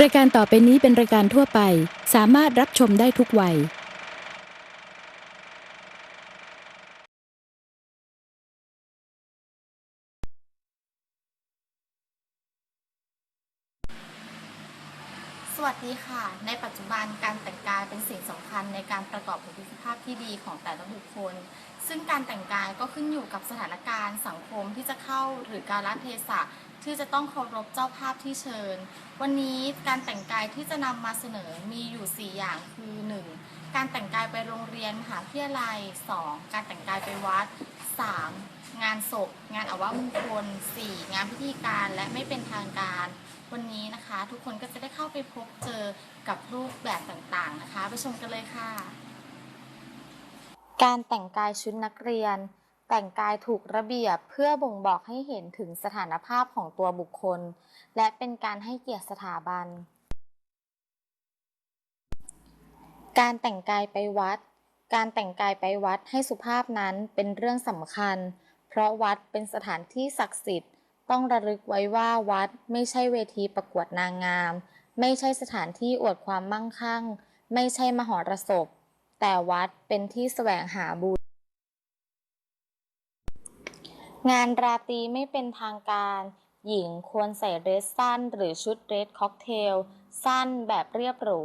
รายการต่อไปนี้เป็นรายการทั่วไป สามารถรับชมได้ทุกวัย สวัสดีค่ะ ในปัจจุบันการแต่งกายเป็นสิ่งสำคัญในการประกอบบุคลิกภาพที่ดีของแต่ละบุคคล ซึ่งการแต่งกายก็ขึ้นอยู่กับสถานการณ์สังคมที่จะเข้าหรือการรัเทศะ ที่จะต้องเคารพเจ้าภาพที่เชิญ วันนี้การแต่งกายที่จะนำมาเสนอมีอยู่ 4 อย่างคือ 1. การแต่งกายไปโรงเรียนมหาวิทยาลัย 2. การแต่งกายไปวัด 3. งานศพ งานอวมงคล 4. งานพิธีการและไม่เป็นทางการ วันนี้นะคะ ทุกคนก็จะได้เข้าไปพบเจอกับรูปแบบต่างๆนะคะ ไปชมกันเลยค่ะ การแต่งกายชุดนักเรียน แต่งกายถูกระเบียบเพื่อบ่งบอกให้เห็นถึงสถานภาพของตัวบุคคล และเป็นการให้เกียรติสถาบัน การแต่งกายไปวัด การแต่งกายไปวัดให้สุภาพนั้นเป็นเรื่องสำคัญ เพราะวัดเป็นสถานที่ศักดิ์สิทธิ์ ต้องระลึกไว้ว่าวัดไม่ใช่เวทีประกวดนางงาม ไม่ใช่สถานที่อวดความมั่งคั่ง ไม่ใช่มหรสพ แต่วัดเป็นที่แสวงหาบุญ งานราตรีไม่เป็นทางการ หญิงควรใส่เดรสสั้น หรือชุดเดรสค็อกเทล สั้นแบบเรียบหรู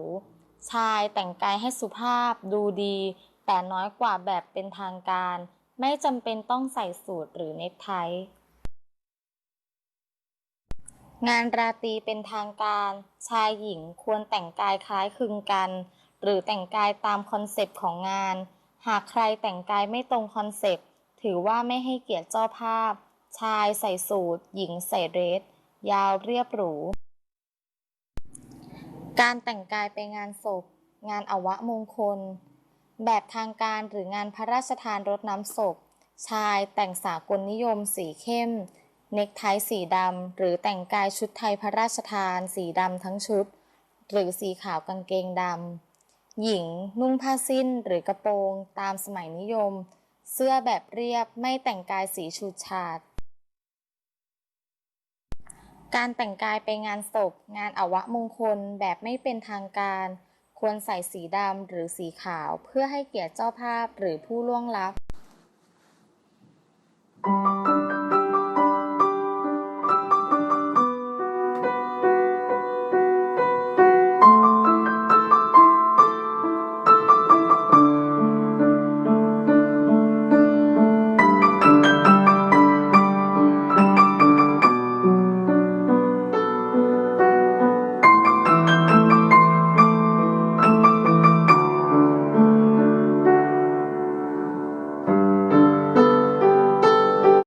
ชายแต่งกายให้สุภาพดูดี แต่น้อยกว่าแบบเป็นทางการ ไม่จำเป็นต้องใส่สูทหรือเนคไท งานราตรีเป็นทางการ ชายหญิงควรแต่งกายคล้ายคลึงกัน หรือแต่งกายตามคอนเซปต์ของงาน หากใครแต่งกายไม่ตรงคอนเซปต์ ถือว่าไม่ให้เกียรติเจ้าภาพ ชายใส่สูทหญิงใส่เดรสยาวเรียบหรู การแต่งกายไปงานศพ งานอวมงคล แบบทางการหรืองานพระราชทานรดน้ำศพ ชายแต่งสากลนิยมสีเข้ม เนคไทสีดำ หรือแต่งกายชุดไทยพระราชทาน สีดำทั้งชุด หรือสีขาวกางเกงดำหญิงนุ่งผ้าสิ้นหรือกระโปรงตามสมัยนิยม เสื้อแบบเรียบไม่แต่งกายสีฉูดฉาด การแต่งกายไปงานศพ งานอวมงคลแบบไม่เป็นทางการ ควรใส่สีดำหรือสีขาวเพื่อให้เกียรติเจ้าภาพหรือผู้ล่วงลับ